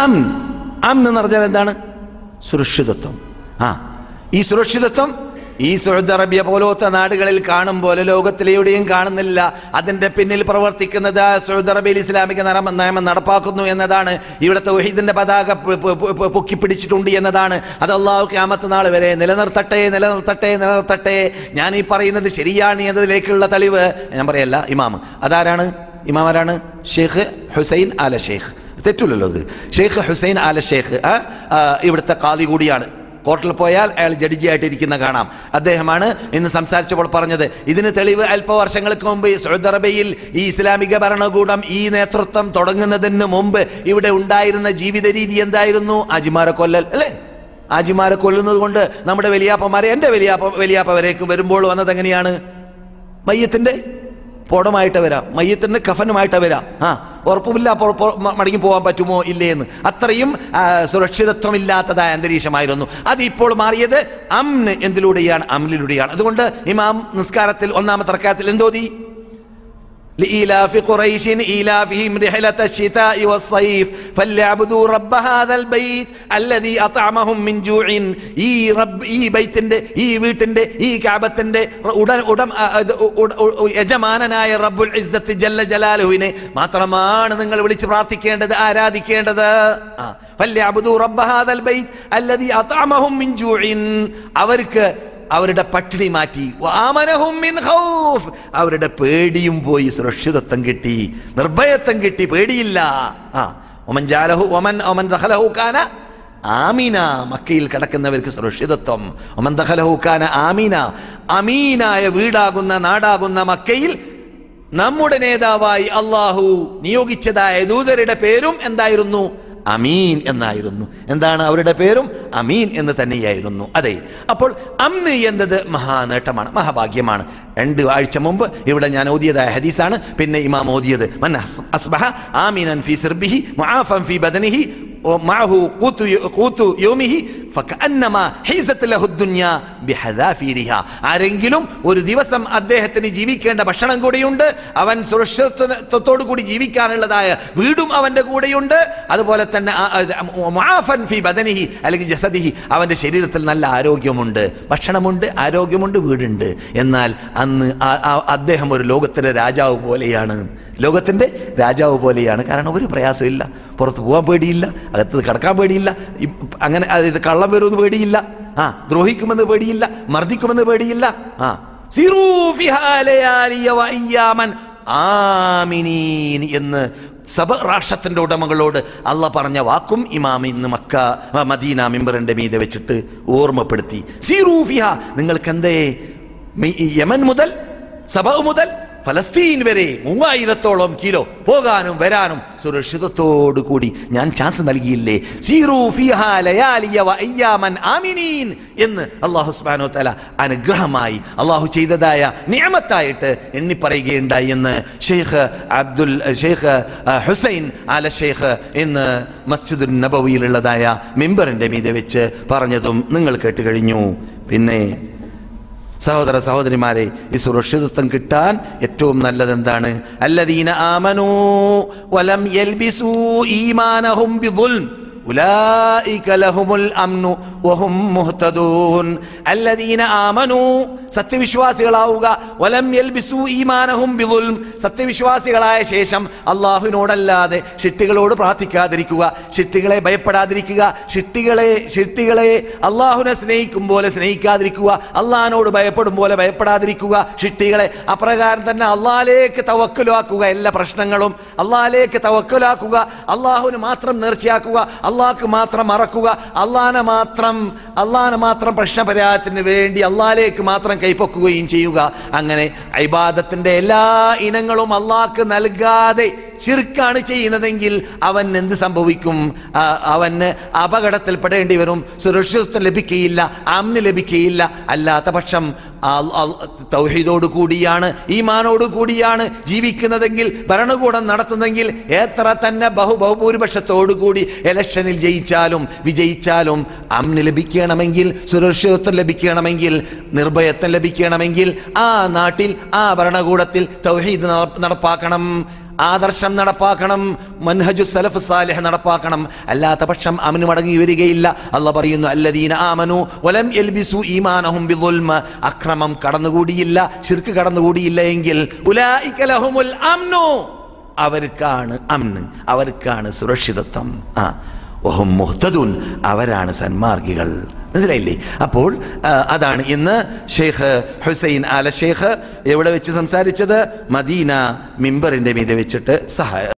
അം. അം എന്ന് പറഞ്ഞാൽ എന്താണ്? സുരക്ഷിതത്വം. ആ. ഈ സുരക്ഷിതത്വം ഈ സൗദി അറേബ്യ പോലത്തെ നാടുകളിൽ കാണും പോലെ ലോകത്തിലെവിടെയും കാണുന്നില്ല. അതിന്റെ പിന്നിൽ പ്രവർത്തിക്കുന്നത് സൗദി അറേബ്യയിൽ ഇസ്ലാമിക നയമം നിയമം നടപ്പാക്കുന്നു എന്നതാണ്. ഇവിടുത്തെ തൗഹീദിന്റെ പതാക പൊക്കി പിടിച്ചിട്ടുണ്ട് എന്നതാണ്. അത് അള്ളാഹു ക്യാമത്ത് നാൾ വരെ നിലനിർത്തട്ടെ നിലനിർത്തട്ടെ നിലനിർത്തട്ടെ. ഞാൻ ഈ പറയുന്നത് ശരിയാണ് എന്നതിലേക്കുള്ള തെളിവ് ഞാൻ പറയല്ല ഇമാം. അതാരാണ്? ഇമാം ആരാണ്? ഷെയ്ഖ് ഹുസൈൻ ആല ഷെയ്ഖ്. തെറ്റില്ലല്ലോ അത്. ഷെയ്ഖ് ഹുസൈൻ ആല ഷെയ്ഖ് ഇവിടുത്തെ കാളി കൂടിയാണ്. കോർട്ടിൽ പോയാൽ അയാൾ ജഡ്ജിയായിട്ടിരിക്കുന്ന കാണാം. അദ്ദേഹമാണ് ഇന്ന് സംസാരിച്ചപ്പോൾ പറഞ്ഞത് ഇതിന് തെളിവ് അല്പവർഷങ്ങൾക്ക് മുമ്പ് സൗദി അറേബ്യയിൽ ഈ ഇസ്ലാമിക ഭരണകൂടം ഈ നേതൃത്വം തുടങ്ങുന്നതിന് മുമ്പ് ഇവിടെ ഉണ്ടായിരുന്ന ജീവിത രീതി എന്തായിരുന്നു? അജിമാരെ കൊല്ലൽ അല്ലേ? ആജിമാരെ കൊല്ലുന്നത് കൊണ്ട് നമ്മുടെ വലിയാപ്പന്മാരെ എന്റെ വലിയാപ്പ വലിയാപ്പ വരേക്കും വരുമ്പോൾ വന്നത് എങ്ങനെയാണ്? മയ്യത്തിന്റെ പോടമായിട്ട് വരാം മയ്യത്തിന്റെ കഫനുമായിട്ട് വരാം. ആ ഉറപ്പുമില്ല മടങ്ങി പോകാൻ പറ്റുമോ ഇല്ലേ എന്ന് അത്രയും സുരക്ഷിതത്വമില്ലാത്തതായ അന്തരീക്ഷമായിരുന്നു. അത് ഇപ്പോൾ മാറിയത് അംന് എന്തിലൂടെയാണ്? അമലിലൂടെയാണ് അതുകൊണ്ട് ഇമാം നിസ്കാരത്തിൽ ഒന്നാമത്തെ റക്കാത്തിൽ എന്തോതി? لإيلاف قريش إيلافهم رحلة الشتاء والصيف فليعبدوا رب هذا البيت الذي أطعمهم من جوع ഈ റബ്ബ് ഈ ബൈത്തിന്റെ ഈ വീട്ടിന്റെ ഈ കാബത്തിന്റെ ഉടൻ ഉടം അ, അത് ഉ- ഉ- ഉ- യജമാനനായ റബ്ബുൽ ഇസ്സത്ത് ജല്ല ജലാലുവിനെ മാത്രമാണ് നിങ്ങൾ വിളിച്ച് പ്രാർത്ഥിക്കേണ്ടത് ആരാധിക്കേണ്ടത് ആ. ഫല്യഅബ്ദു റബ്ബ ഹാദൽ ബൈത്ത് അല്ലദീ അത്അമഹും മിൻ ജൂഇൻ അവർക്ക് അവരുടെ പട്ടിണി മാറ്റി. അവരുടെ പേടിയും പോയി സുരക്ഷിതത്വം കിട്ടി. നിർഭയത്വം കിട്ടി. പേടിയില്ല. ആ ഒമൻ ജാലഹു ഒമൻ കാന ആമീന. മക്കയിൽ കിടക്കുന്നവർക്ക് സുരക്ഷിതത്വം. ഒമൻ ദഖലഹു കാന ആമീന. അമീനായ വീടാകുന്ന നാടാകുന്ന മക്കയിൽ നമ്മുടെ നേതാവായി അള്ളാഹു നിയോഗിച്ചതായ ദൂതരുടെ പേരും എന്തായിരുന്നു? അമീൻ എന്നായിരുന്നു. എന്താണ് അവരുടെ പേരും? അമീൻ എന്ന് തന്നെയായിരുന്നു. അതെ. അപ്പോൾ അമ്ന് എന്നത് മഹാനേട്ടമാണ് മഹാഭാഗ്യമാണ്. രണ്ട് ആഴ്ച മുമ്പ് ഇവിടെ ഞാൻ ഓതിയതായ ഹദീസാണ്. പിന്നെ ഇമാം ഓതിയത് മൻ അസ്ബഹ ആമീനൻ ഫി സിർബിഹി മുആഫൻ ഫി ബദനിഹി ومعه قوت قوت يومه فكأنما حيزت له الدنيا بحذافيرها ആരെങ്കിലും ഒരു ദിവസം അദ്ദേഹത്തിന് ജീവിക്കേണ്ട ഭക്ഷണം കൂടിയുണ്ട് അവൻ സുരക്ഷിതത്വത്തോടു കൂടി ജീവിക്കാനുള്ളതായ വീടും അവന്റെ കൂടെയുണ്ട് അതുപോലെ തന്നെ ആ- ആ- മുആഫൻ ഫി ബദനിഹി അല്ലെങ്കിൽ ജസദിഹി അവന്റെ ശരീരത്തിൽ നല്ല ആരോഗ്യമുണ്ട് ഭക്ഷണമുണ്ട് ആരോഗ്യമുണ്ട് വീടുണ്ട് എന്നാൽ അന്ന് ആ- ആ- അദ്ദേഹം ഒരു ലോകത്തിലെ രാജാവ് പോലെയാണ് ലോകത്തിന്റെ രാജാവ് പോലെയാണ്. കാരണം ഒരു പ്രയാസമില്ല. പുറത്ത് പോകാൻ പേടിയില്ല. അകത്ത് കിടക്കാൻ പേടിയില്ല. അങ്ങനെ അതായത് കള്ളം വരുമെന്ന് പേടിയില്ല. ആ ദ്രോഹിക്കുമെന്ന് പേടിയില്ല. മർദ്ദിക്കുമെന്ന് പേടിയില്ല. ആ. എന്ന് സബ രാഷ്ട്രത്തിന്റെ ഉടമകളോട് അല്ല പറഞ്ഞ വാക്കും ഇമാം ഇന്ന് മക്ക മദീന മിമ്പറിന്റെ മീതെ വെച്ചിട്ട് ഓർമ്മപ്പെടുത്തി. സീറൂഫിഹ നിങ്ങൾക്ക് എന്തേ യമൻ മുതൽ സബ മുതൽ ഫലസ്തീൻ വരെ മൂവായിരത്തോളം കിലോ പോകാനും വരാനും സുരക്ഷിതത്തോടു കൂടി ഞാൻ ചാൻസ് നൽകിയില്ലേ? സീറൂ ആമിനീൻ എന്ന് അള്ളാഹു സുബ്ഹാനഹു വ തആല അനുഗ്രഹമായി അള്ളാഹു ചെയ്തതായ നിയമത്തായിട്ട് എണ്ണി പറയുകയുണ്ടായി എന്ന് ഷെയ്ഖ് അബ്ദുൽ ഷെയ്ഖ് ഹുസൈൻ അല ഷെയ്ഖ് എന്ന് മസ്ജിദുൽ നബവിയിലുള്ളതായ മെമ്പറിന്റെ മീതെ വെച്ച് പറഞ്ഞതും നിങ്ങൾ കേട്ട് കഴിഞ്ഞു. പിന്നെ സഹോദര സഹോദരിമാരെ ഈ സുരക്ഷിതത്വം കിട്ടാൻ ഏറ്റവും നല്ലത് എന്താണ് അല്ലദീന ആമനൂ വലം യൽബിസൂ ഈമാനഹും ബിദുൽം. സത്യവിശ്വാസികളാവുക. സത്യവിശ്വാസികളായ ശേഷം അള്ളാഹുവിനോടല്ലാതെ ഷിട്ടികളോട് പ്രാർത്ഥിക്കാതിരിക്കുക ഷിട്ടികളെ ഭയപ്പെടാതിരിക്കുക ഷിട്ടികളെ ഷിട്ടികളെ അള്ളാഹുവിനെ സ്നേഹിക്കും പോലെ സ്നേഹിക്കാതിരിക്കുക അള്ളാഹിനോട് ഭയപ്പെടും പോലെ ഭയപ്പെടാതിരിക്കുക ഷിട്ടികളെ അപ്രകാരം തന്നെ അള്ളാഹിലേക്ക് തവക്കലാക്കുക എല്ലാ പ്രശ്നങ്ങളും. അള്ളാഹിലേക്ക് തവക്കലാക്കുക അള്ളാഹുവിന് മാത്രം നേർച്ചയാക്കുക അള്ളാഹ്ക്ക് മാത്രം മറക്കുക അള്ളാഹിനെ മാത്രം അള്ളാഹിനെ മാത്രം പ്രശ്നപരിഹാരത്തിന് വേണ്ടി അള്ളാഹിലേക്ക് മാത്രം കൈപ്പൊക്കുകയും ചെയ്യുക. അങ്ങനെ ഐബാദത്തിന്റെ എല്ലാ ഇനങ്ങളും അള്ളാഹ്ക്ക് നൽകാതെ ചിർക്കാണ് ചെയ്യുന്നതെങ്കിൽ അവൻ എന്ത് സംഭവിക്കും? അവന് അപകടത്തിൽപ്പെടേണ്ടി വരും സുരക്ഷിതത്വം ലഭിക്കുകയില്ല അമ്ന് ലഭിക്കുകയില്ല അല്ലാത്ത പക്ഷം തൗഹീദോട് കൂടിയാണ് ഈമാനോട് കൂടിയാണ് ജീവിക്കുന്നതെങ്കിൽ ഭരണകൂടം നടത്തുന്നതെങ്കിൽ എത്ര തന്നെ ബഹു ബഹുഭൂരിപക്ഷത്തോടു കൂടി ഇലക്ഷനിൽ ജയിച്ചാലും വിജയിച്ചാലും അമ്ന് ലഭിക്കണമെങ്കിൽ സുരക്ഷിതത്വം ലഭിക്കണമെങ്കിൽ നിർഭയത്വം ലഭിക്കണമെങ്കിൽ ആ നാട്ടിൽ ആ ഭരണകൂടത്തിൽ തൗഹീദ് നടപ്പാക്കണം. ആദർശം നടപ്പാക്കണം മൻഹജു സലഫ് സാലിഹ് നടപ്പാക്കണം. അല്ലാത്ത പക്ഷം അവന് മടങ്ങി വരികയില്ല. അല്ല പറയുന്നു അല്ലദീന ആമനു വലം എൽബിസു ഈമാനഹും ബിദുൽമ. അക്രമം കടന്നുകൂടിയില്ല ശിർക്ക് കടന്നുകൂടിയില്ല എങ്കിൽ ഉലായിക്കലഹുമുൽ അംനു. അവർക്കാണ് അമ്ന് അവർക്കാണ് സുരക്ഷിതത്വം. ആ ഒഹും മുഹ്തദുൻ അവരാണ് സന്മാർഗികൾ. മനസ്സിലായില്ലേ? അപ്പോൾ അതാണ് ഇന്ന് ഷെയ്ഖ് ഹുസൈൻ ആല ഷെയ്ഖ് എവിടെ വെച്ച് സംസാരിച്ചത്? മദീന മിമ്പറിന്റെ മീതെ വെച്ചിട്ട് സഹായ